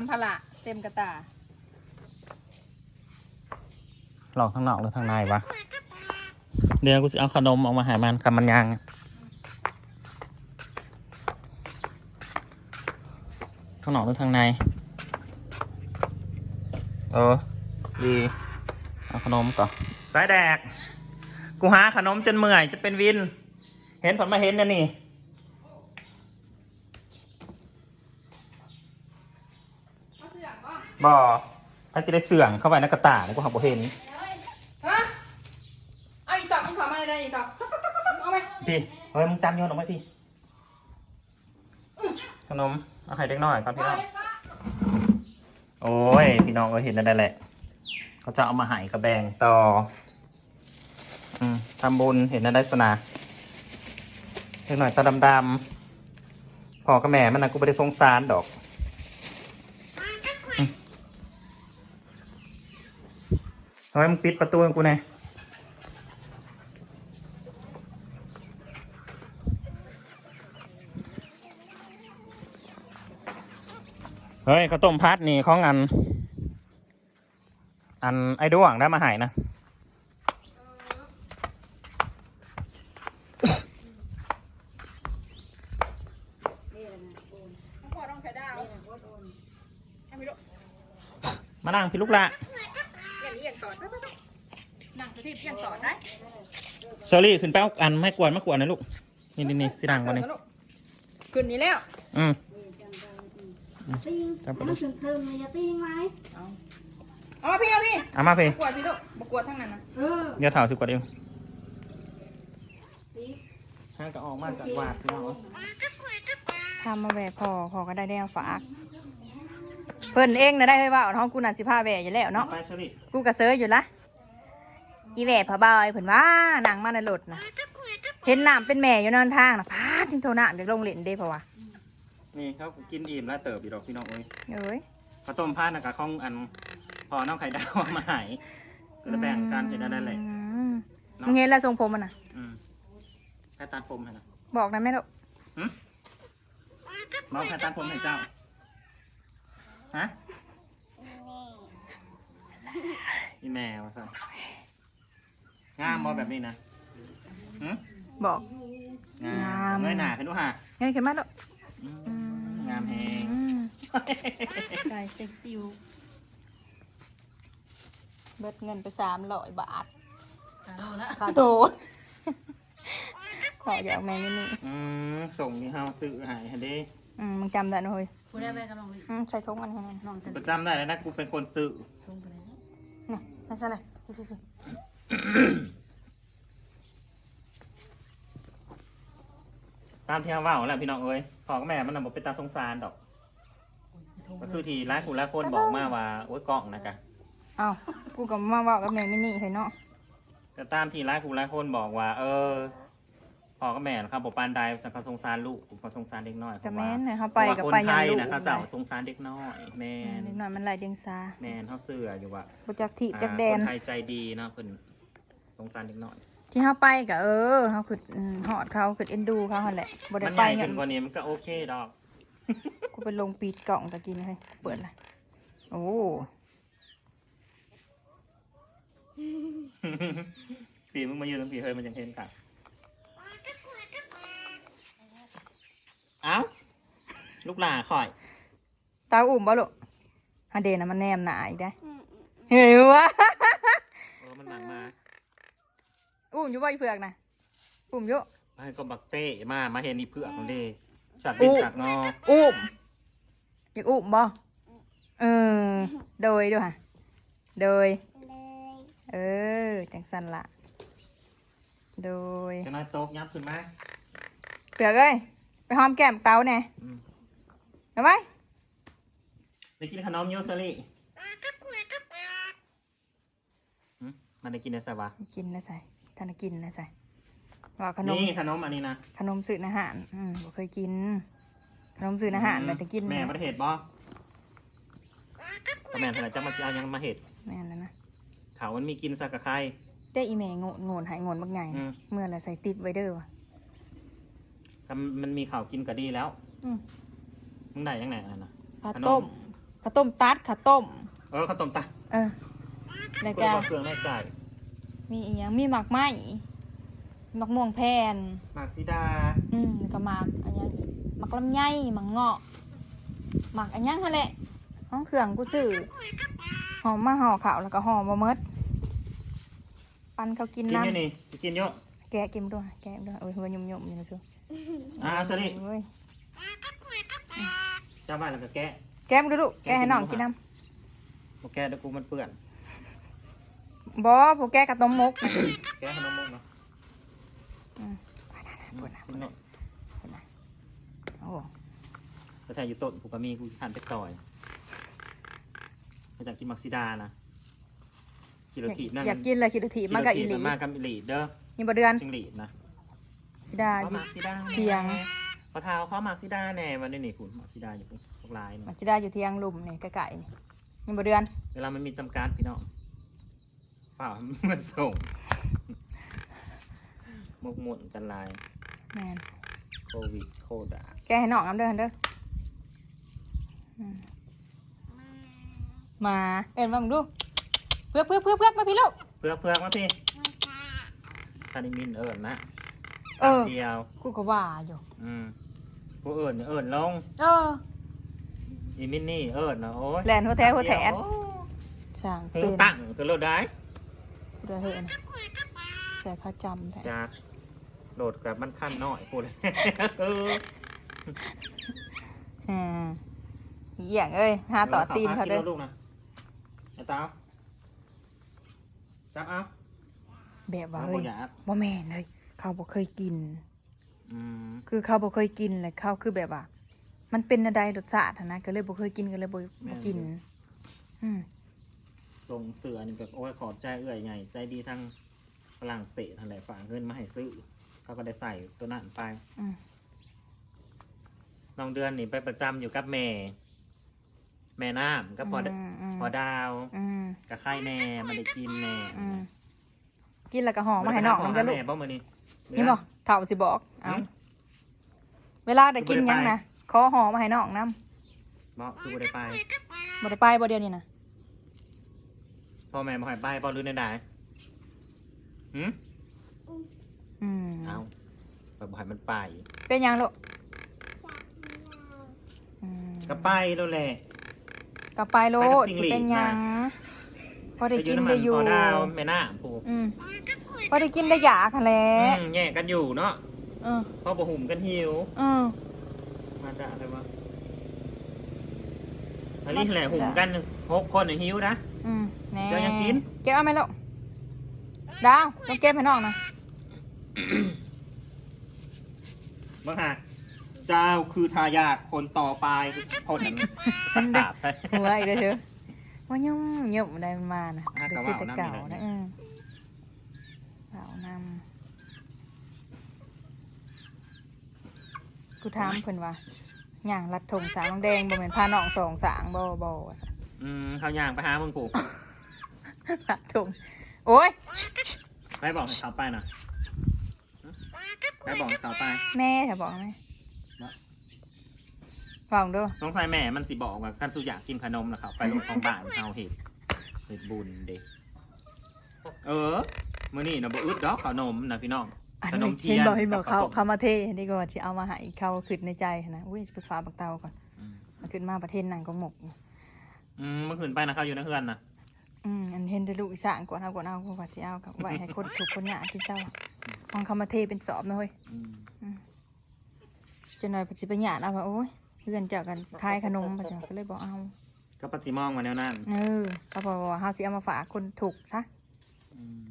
สัมภาระเต็มกระตาหลอกทางนอกหรือทางในวะ เดี๋ยวกูจะเอาขนมออกมาใหายมันคำมันยางทางนอกหรือทางใน เออ ดี เอาขนมก่อนสายแดก กูหาขนมจนเมื่อยจะเป็นวิน เห็นผลมาเห็นนะนี่ บ่พาสิได้เสื่องเข้าไปในกระตาแล้วกูหาบ่เห็นฮะเอาอีกตอกอีกขอมาเลยได้อีกตอกเอาไหมพี่เฮ้ยมึงจำโยนออกไหมพี่ขนมเอาให้เด็กน้อยก่อนพี่น้องโอ้ยพี่น้องก็เห็นนั่นแหละเขาจะเอามาใหายกระแบงต่ออืมทำบุญเห็นนั่นได้สนาเด็กหน่อยตาดำๆพอกับแม่มันนะกูไม่ได้สงสารดอกอืม ทำไมมึงปิดประตูให้กูไงเฮ้ยข้าวต้มพัดนี่ของอัน อันไอ้ดวงได้มาใหายนะพ่อต้องใช้ดาวให้ไม่รู้มานั่งพี่ลูกละ อย่างนี้อย่างสอนไปไปไป นั่งที่อย่างสอนได้เชอรี่ขึ้นไปเอาอันไม่กวนไม่กวนนะลูก นี่นี่นี่สิดังกว่านี้คืนนี้แล้ว อืมติ้งจับไปมัดูนถึงเทิงเลยอย่าติ้งไหมเอามาพี่เอาพี่เอามาพี่บกวดพี่ลูกบกวดทั้งนั้นนะเออเดี๋ยวถาวสิกว่าเดียวติ้งห้างก็ออกมาจากวาดพี่น้องทำมาแหวกพอพอก็ได้แนวฝากเพิ่นเองนะได้ให้ว่าท้องกูนันสิผ้าแหวกอยู่แล้วเนาะไปเชอรี่กูกระเซออยู่ละ อีแหวกพะบอยเพิ่นว่าหนังมาในรถนะเห็นน้ำเป็นแม่อยู่นอนทางนะพาดทิ้งโทน่ะเด็กลงเล่นเด้เพราะว่านี่เขากินอิ่มแล้วเติบอีดอกพี่น้องเอ้ยเอ้ยข้าวต้มพัดนะกับข้องอัน พอน้องไข่ดาวเอามาใหายก็จะแบ่งกันเห็นได้แหละ อืมมึงเห็นแล้วทรงผมมันน่ะ อืมให้ตัดผมให้นะบอกนะแม่ลูกบอกให้ตัดผมให้เจ้าฮะอีแมวซะ งามบอแบบนี้นะหืมบอกงางามมเงยหนาขึ้นดูฮะเฮ้ยขึ้นมาลูกอืมงามแฮงอืมไก่เต็กติวเบิดเงินไปสามร้อยบาทตาโลละค่าโตขออยากแม่ไม่นี่อืมส่งที่เฮาซื้อใหายเด้อืมมึงจำได้นะเฮ้ยผู้ได้ไปกำลังเลยอืมใส่ทงมันให้แน่นน้องสันประจำได้เลยนะกูเป็นคนซื้อทุ่งไปเลยนี่ไม่ใช่เลยพี่พี่พี่ ตามที่เฮาเว่าแหละพี่น้องเอ้ยพ่อกับแม่มันน่ะบ่เป็นตาสงสารดอกทุ่งก็คือทีร้ายคุณร้ายคนบอกมาว่าโอ้ยกล้องนะกะอ้าวกูกับมาเว่ากับแม่ไม่นี่เห็นเนาะก็ตามที่ร้ายคุณร้ายคนบอกว่า เออพ่อกับแม่นะครับบอกปานใดสังเขาสงสารลูกเขาสงสารเด็กน้อยเพกับราะแม่ว่านเนี่ยเขาเพไปราะว่ากับคนไปไทยังยลูกนะเขาเจ้าสงสารเด็กน้อยแม่เด็กน้อยมันไหลเดียงซาแม่นเขาเสืออยู่ว่าบจากที่อ่าจากแดนคนไทยใจดีเนาะเพิ่น สงสารเด็กน้อยที่เขาไปกับเออเขาคืออืมหอดเขาคือเอ็นดูเขาหันแหละบ่ได้มันไปใหญ่เงี้ขึ้ยนกว่านี้มันก็โอเคดอก กูไปลงปีดกล่องตะกี้นี่เฮ้ยเปิดเลยโอ้ปีมึงมายืนตรงปีเฮ้ยมันยังเห็นกันเอ้าลูกหลาข่อย ตาอุ่มบ่ลูกฮาเดนะมันแนมหนาอีกได้เฮ้ยวะ เออมันหนังมา อุ่มอยู่บ่อีเผือกนะอุ่มอยู่ให้ก็บักเต้มามาเห็นอีเผือกของเด้สักดิบสักงออุ่มอยากอุ่มบ่เออโดยด้วยค่ะโดย เออจังสันละโดยจะน้อยโต๊ะยับขึ้นมาเผือกเอ้ยไปหอมแก้มเตาแน่อืมเอาไว้ได้กินขนมเยอะซะลี่หึมันได้กินได้สวะกินนะใส่ ท่านกินนะใส่ว่าขนมนี่ขนมอันนี้นะขนมสื่ออาหารอืมบ่เคยกิน ขนมสื่ออาหารแต่กินแม่ประเทศบ่ก็แม่ขนาดจะมาสิเอายังมาเห็ดแม่นแล้วนะเขามันมีกินสักกับใครแต่อีแม่โงนโงนหายโงนบักใหญ่อืมเมื่อไรใส่ติดไว้เด้อวะถ้ามันมีข่าวกินก็ดีแล้วอืมมึงได้ยังไงอันนั้นนะปลาขนมต้มข้าวต้มตัดข้าวต้ม เออข้าวต้มตัดเออแล้วเพื่ก็อบอกเครื่องในใจ มีอีกอย่างมีหมักไหมหมักม่วงแผ่นหมากซีดาอืมแล้วก็หมักอันยังอีกหมักลำไยหมักเงาะหมักอันยังนั่นแหละห้องเครื่องกูซื้อหอมมาห่อข้าวแล้วก็ห่อมาเมดปันเขากินกินน้อยู่นี่จะกินเยอะำแกะกินด้วย แกะด้วยโอ้ยหัวยุ่มยุ่มๆอยู่นะซูอ่าสลิโอ้ยเจ้าบ้านแล้วก็แกะแกะมาดูลูกแกะให้น้องกินน้โอแกะเดี๋ยวกูมันเปื้อนำ บอผูแกะกับต้มมกนะแกะขนมมุกเนาะปวดนะกินเนาะโอ้ก็ใช่อยู่ต้นกูก็มีกูทานไปต่อยมาจากกินหมักซีดานะกิโลถีบนั่นอยากกินเลยคิดดูถีบมันกับอีหลีมากับอีหลีเด้อนี่บ่เดือนจิงหลีดนะสิดาอเขายู่หมักซีดาเที่ยงพอเท้าเขาหมักซีดาแน่วันนี้นี่คุณหมักซีดาอยู่พวกลายมันเนาะสิดาอยู่เที่ยงลุมนี่ใกล้ๆนี่นี่บ่เดือน เวลามันมีจำกัดพี่น้อง เปล่ามันส่งมกมุ่นกันลายแม่นโควิดโคดาแกะให้น้องน้ำเด้อเด้ออืมมาเอ็นมามึงดูเพือกเพือกเพือกเพือกมาพี่ลูก เพื่อกเพื่อกมาพี่คานิมินเอิญนะเออ เดียว กูก็ว่าอยู่อืมผู้เอิญเอิญลง เอออีมินนี่เอิญนะโอ้ยแลนหัวแท้หัวแถนโอ้สั่งหูเป็นตั้งก็โลดได้ เด้อเฮ้ยนะใส่ผ้าจำแท้จากโหลดกับมันขั้นน้อยพูดเลยเอออืมเหี้ยงเอ้ยหาต่อตีนเขาเด้อกินลูกนะไอ้เต้าจับเอาแบบว่าเอาเฮ้บ่ยอยากบ่แม่นเลยเขาบ่เคยกินอืมคือเขาบ่เคยกินเลยเขาคือแบบว่า มันเป็นอะไรรสชาติหั้นนะก็เลยบ่เคยกินก็เลยบ่บ่กิน อืม ส่งเสือนี่แบบโอ้ยขอบใจเอื่อยไงใจดีทั้งฝรั่งเศสอะไรฝากเงินมาให้ซื้อ เขาก็ได้ใส่ตัวนั้นไปอืม น้องเดือนนี่ไปประจำอยู่กับแม่ แม่น้ำก็พอดมมพอดาวอืมกับไข่แน่มันได้กินแน่อืมกินแล้วก็ห่อมาให้น้องมันจะลูกแม่บ่มือนี่นี่บ่เฒ่าสิบอกเอาหืมเวลาได้กินหยังนะขอห่อมาให้น้องนํบอกคือบ่ได้ไปบ่ได้ไปบ่เดียวนี่นะ พ่อแม่บ่ให้ไปบ่รู้ในใดหืมอืมเอาแบบบ่ให้มันไปเป็นหยังลูกอืมก็ไปแล้วแหละก็ไปโลไปกับดจิ้งสิหรีดเป็นหยังนะพอได้กินปได้อยู่ พอดาวแม่น้ำผูกอืมพอได้กินได้ยาค่ะแหละอืมแย่งกันอยู่เนาะเออพอบ่หุ่มกันหิว เออ มาด่าอะไรวะอันนี้แหละหุ่มกันหกคนน่ะหิวนะ อืมแน่ เดี๋ยวยังกิน เก็บเอาไหมลูกดาวต้องเก็บให้น้องนะบ้างฮะเจ้าคือทายาทคนต่อไปคนนั้นตัดดาบใช่หัวอีกแล้วเถอะว่ายุ่งยุ่งได้มันมานะอะเดี๋ยวก็คือว่าแต่เอาเก่าน้ำนี่นะแหละอืมเก่านำกูถามเพิ่นว่าย่างรัดถงสางน้องแดงบ่แม่นพาน้องสองสางบ่บ่ว่าซั่นอืมเขาย่างไปหามึงผูก รัดถงโอ้ยไปบอกให้เขาไปหน่อยไปบอกให้เขาไปแม่จะบอกไหมนะบอกดูสงสัยแม่มันสิบอกว่าคันสุอยากกินขนมนะครับไปลงของบ้านเอาเห็ดเห็ดบุญเด็เออมื้อนี้นะบ่อึดดอกขนมนะพี่น้องอันขนนี้มเทีเห็ยนนบอกเห็นบอกกับเขาข้าวต้มเขามาเทนี่ก็สิเอามาให้เขาขึ้นในใจนะอุ้ยจะไปฟ้าบักเตาก่อนอืมมาขึ้นมาประเทศนั่งก็หมกอืมเมื่อคืนไปนะเขาอยู่ในเฮือนนะ อืมอันเห็นแต่ลูกอีสานกวนเอากวนเอากว่าสิเอากับไว้ให้คนถูกคนหยากินเจ้าของเขามาเทเป็นสอบนะเว้ยอืมจนหน่อยปัจจุบันหยาดเอาว่าโอ้ยเพื่อนเจากันคายขนมปัจจุบันก็เลยบอกเอาก็ปฏิมองมาแนวนั้นเออเขาบอกว่าเขาจะเอามาฝากคนถูกซะอืม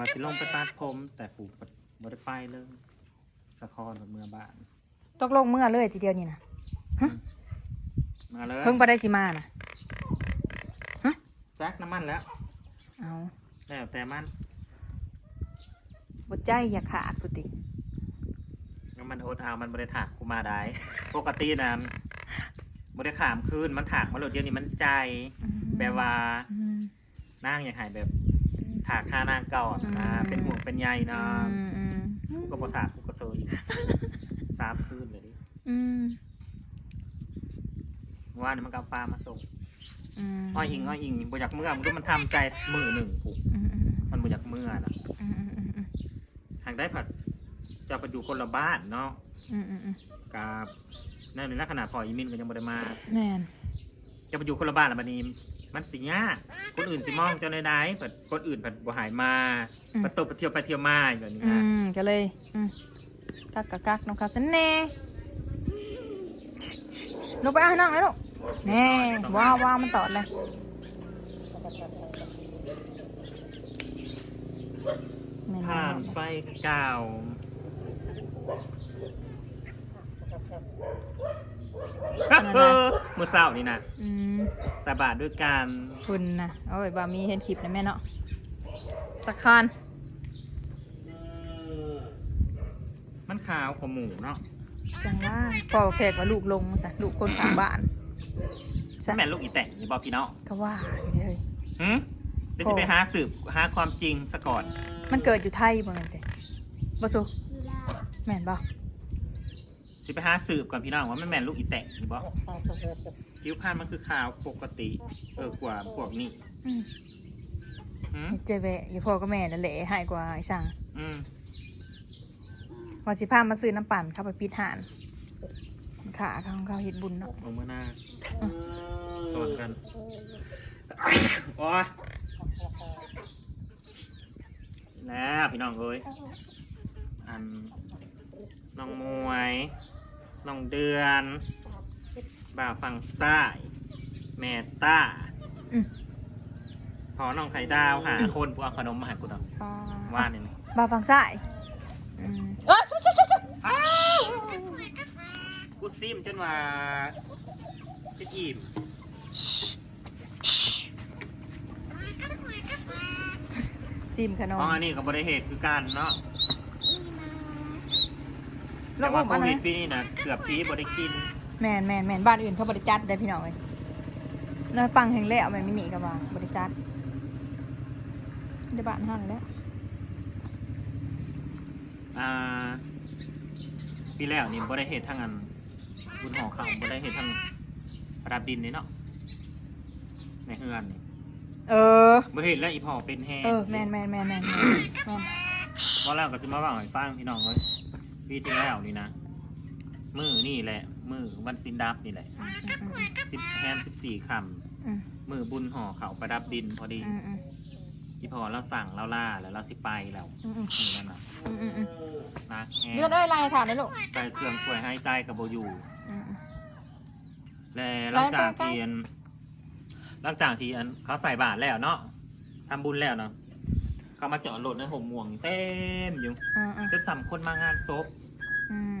ว่าสิลงไปตัดผมแต่ผูกบ่ได้ไปเลยสะคอนเมื่อบ้านตกลงเมื่อเลยทีเดียวนี่นะ มาเลยเพิ่งไปได้สิมานะจักน้ำมันแล้ว เอาแล้วแต่มันบดใจอย่าขาดปุติน้ำมันโอดเอามันบริถากกูมาได้ ปกตินะบริขามคืนมันถากมาโหลดเดียวนี้มันใจ แบบว่าอืมนั่งอย่างหายแบบถากห้านางก่อนนะอืมเป็นห่วงเป็นใยนะอืมอืมกูก็บอถากกูก็เซยอีกสามคืนเลยดิอืม ว่านี่มันก็เอาปลามาส่งอืมอ้อยอิงอ้อยอิงบ่อยากเมื่อมันก็มันทำใจมือหนึ่งผูกอืมอืมมันบ่อยากเมื่อนะอืมอืมอืมอืมหากได้ผัดจะไปอยู่คนละบ้านเนาะอืมอืมอืมกับนั่นในลักษณะพออีมินก็ยังบ่ได้มา แม่นจะไปอยู่คนละบ้านละบัดนี้มันสิยากคนอื่นสิมองเจ้าในได้ผัดคนอื่นผัดบ่หายมาผัดตบไปเที่ยวไปเที่ยวมาอย่างนี้อืนะมก็เลยอืมกักกักกักน้องเขาจะแน่ ลงไปเอาให้น้องเลยลูกแน่ว้าวว้าวมันตอดเลยแม่นผ่านไฟเก่ามือเศร้านี่นะอืมสาบาดด้วยการคุณนะโอ้ยบามีเห็นคลิปนะแม่เนาะสักคันมันขาวกว่าหมูเนาะ จังว่าพอแขกว่าลูกลงซะลูกคนข้างบ้านซะแม่นลูกอีแต่งนี่บอกพี่เนาะก็ว่าอยู่เลย หืมเดี๋ยวจะไปหาสืบหาความจริงซะก่อน มันเกิดอยู่ไทยบ่แม่นเด้บ่สุแม่นบ่สิไปหาสืบก่อนพี่น้องว่ามันแม่นลูกอีแต่งนี่บอกผิวพรรณมันคือขาวปกติ เออกว่าพวกนี้อืมหืมเจเวะอยู่พ่อก็แม่นั่นแหละหายกว่าไอ้ช่างอืม ว่าสิพามาซื้อน้ำปั่นเข้าไปปิดหานขาเขาของเขาเฮ็ดบุญเนาะลงมาหน้าสอนกันโอ้ยแล้วพี่น้องเอ้ยอันน้องมวยน้องเดือนบ่าวฝั่งซ้ายแม่ต้าอืมพอน้องไข่ดาวหาคนพวกเอาขนมมาให้กูดอกอ่าว่าเนี่ยนะบาฟังซ้าย อืมเอ้ยชุบชุบชุบชุบกูซิมจนว่าจะอิ่มซิมขนเพมราะอันนี้กับบริเหตุคือการเนาะแล้แต่วว่าอุ้มโคอันไหนวิดปีนี้นะเกือบปีบริกินแม่นแม่นแม่นบ้านอื่นเขาบริจัดได้พี่น้องเลยนั่นปังแห่งแล้วแม่นมินิกับว่าบริจัดได้บ้านหันแล้ว อ่าปีแล้วนี่บริเหตุทางอันบุญหอเขาบริเหตุทางประดับดินนี่เนาะในเฮือนนี่เออบริเหตุและอีพอเป็นแห้งเออแม่นแม่นแม่นแม่นแม่นแม่นว่าแล้วก็จะมาว่าให้ฟังพี่น้องเลยปีที่แล้วนี่นะมือนี่แหละ มือวันสินดับนี่แหละอืมอืมสิบแฮมสิบสี่คอืมำมือบุญห่อเขาประดับดินพอดี อืมอืม อีพอเราสั่งเราล่าแล้วเราสิไปแล้วอืมอืมนี่นั่นนะอืมอืมอืมนะแฮมเลือดได้ลายถามได้ลูกใส่เครื่องช่วยให้ใจกับโบอยู่ อืมอืมแล้วหลังจากที่อันหลังจากที่อันเขาใส่บาตรแล้วเนาะทำบุญแล้วเนาะเขามาจอดรถในห่มม่วงเต็มอยู่อ่าอ่าจนสำคนมางานศพอืม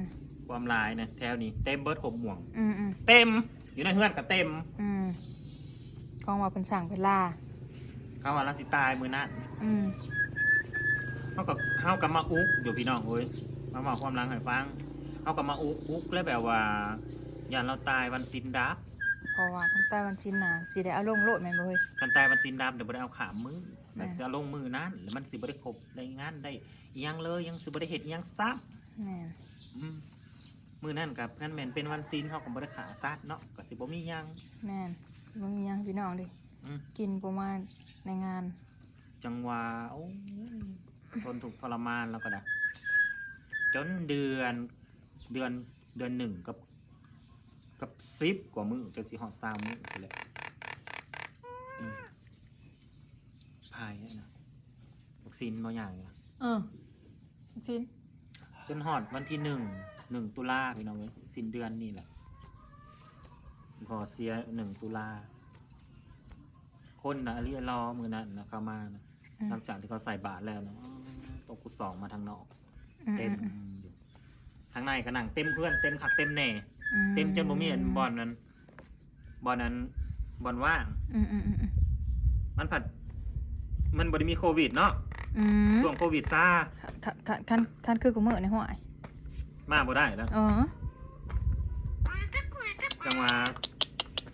ความลายนะแถวนี้เต็มเบิร์ดห่มม่วง อืมอืมเต็ม อยู่ในเฮือนก็เต็ม อืมกองว่าเป็นสั่งเป็นล่า เขาว่าเราสิตายมือนั้นอืมเขากับเขากับมาอุกอยู่พี่น้องเอ้ยมาบอกความรังให้ฟังเขากับมาอุกอุกแล้วแบบว่าอย่าเราตายวันสินดับเพราะว่าคำใต้วันชิ้นน่ะจีได้เอาลงโลดแม่นบ่เฮ้ย กันตายวันสินดับเดี๋ยวบ่ได้เอาขามมือแม่มันจะเอาลงมือนั้นแล้วมันสิบ่ได้ครบได้งานได้อิหยังเลยยังสิบ่ได้เฮ็ดอิหยังซ้แม่นำอืมมือนั่นกับเพื่อนแม่นเป็นวันซินเขาก็บ่ได้ขาซัดเนาะก็สิบ่มีหยังแม่นบ่มีหยังพี่น้องดิ อืม กินประมาณในงาน จังหวะโอ้ยทนถูกข์ทรมานแล้วก็ได้จนเดือนเดือนเดือนหนึ่งกับ กับสิบกว่ามือจนสิหอดสามมือไปเลยอืมพายเนี่ยนะวัคซีนบางอย่างเนี่ย เออชิ้นจนหอดวันที่หนึ่งหนึ่งตุลาพี่น้องเอ้ยสิ้นเดือนนี่แหละพอเสียหนึ่งตุลา คนนะเรียรอมือนั้นนะเข้ามานะหลังจากที่เขาใส่บาตรแล้วนะอ๋อตกกุสองมาทางนอก เต็มอยู่ทางในก็นั่งเต็มเพื่อนเต็มคักเต็มแหน่เต็มจนบ่มีอันบอลนั้นบอลนั้นบอลว่าง อืมอืมอืมอืมมันผัด มันบ่ได้มีโควิดเนาะอืมช่วงโควิดซาคันคันคันคันคือกูมื้อในห้วยมาบ่ได้แล้ว เออจังหวะ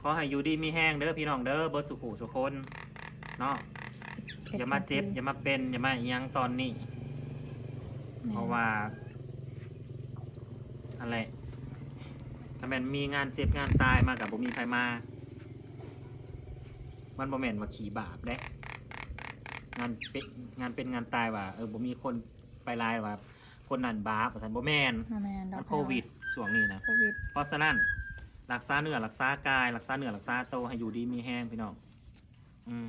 ขอให้อยู่ดีมีแห้งเด้อพี่น้องเด้อเบิดสุขุสุคนเนาะอย่ามาเจ็บ อย่ามาเป็น อย่ามาอิหยังตอนนี้ เพราะว่าอะไรถ้าแม่นมีงานเจ็บงานตายมากับบ่มีใครมา มันบ่แม่นว่าขี่บาปเด้งานเป็นงานเป็นงานตายว่าเออบ่มีคนไปลายว่า คนนั้นบาปว่าซั่นบ่แม่นมาแมนดอมักนโควิดช่วงนี้นะโควิดเพราะฉะนั้น รักษาเนื้อรักษากายรักษาเนื้อรักษาโตวให้อยู่ดีมีแห้งพี่น้องอืม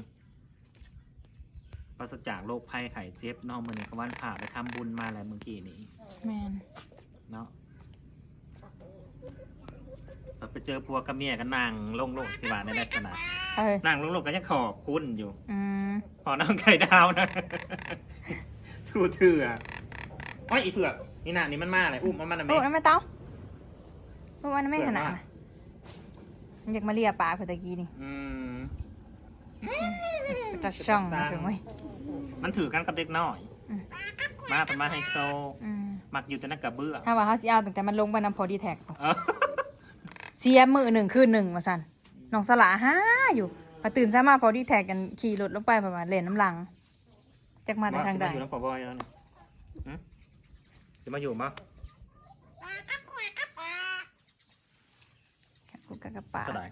ปราศจากโรคภัยไข้เจ็บเน้องมือนี้ก็วันผ่าไปทำบุญมาแล้วเมื่อกี้นี้แมนเนาะไปเจอพัวกับเมียกันนั่งลงโลกสิว่าในลักษณะเออนั่งลงโลกก็ยังขอบคุณอยู่ อืมพอน้ำไข่ดาวนะทูเถื่อโอ้ยอีเผือกนี่น่ะนี่มันมาเลยอุ้มมันมาหน่อยไหมโอ้นั่นไม่เต้าโอ้อันนั้นไม่เปิดขนาดมานะมัน อยากมาเลียปลาคือตะกี้นี่อืมจะช่องจะสร้างใช่ไหมมันถือกันกับเด็กน้อยอืมมาเป็นมาไฮโซอืมมักอยู่แต่นักกระเบื้องถ้าว่าเขาสิเอาตั้งแต่มันลงไปน้ำพอดีแท็กเออเสียมือหนึ่งคืนหนึ่งมาสันน้องสละห้าอยู่พอตื่นเช้ามาพอดีแท็กกันขี่รถลงไปประมาณเลนน้ำหลังจากมาแต่ทางใดว่สิอยู่น้ำปอบอยแล้วนี่หึจะมาอยู่มั้ย กูกะกระป๋าจะได้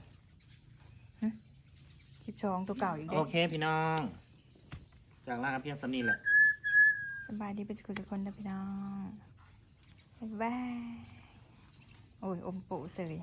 คลิปช้องตัวเก่าอีกเด้โอเคพี่น้อง จากล่างกับเพียงสำนีแหละสบายดีเป็นสุขสุขคนเด้อพี่น้องบ๊ายบายโอ้ยอมปุเสย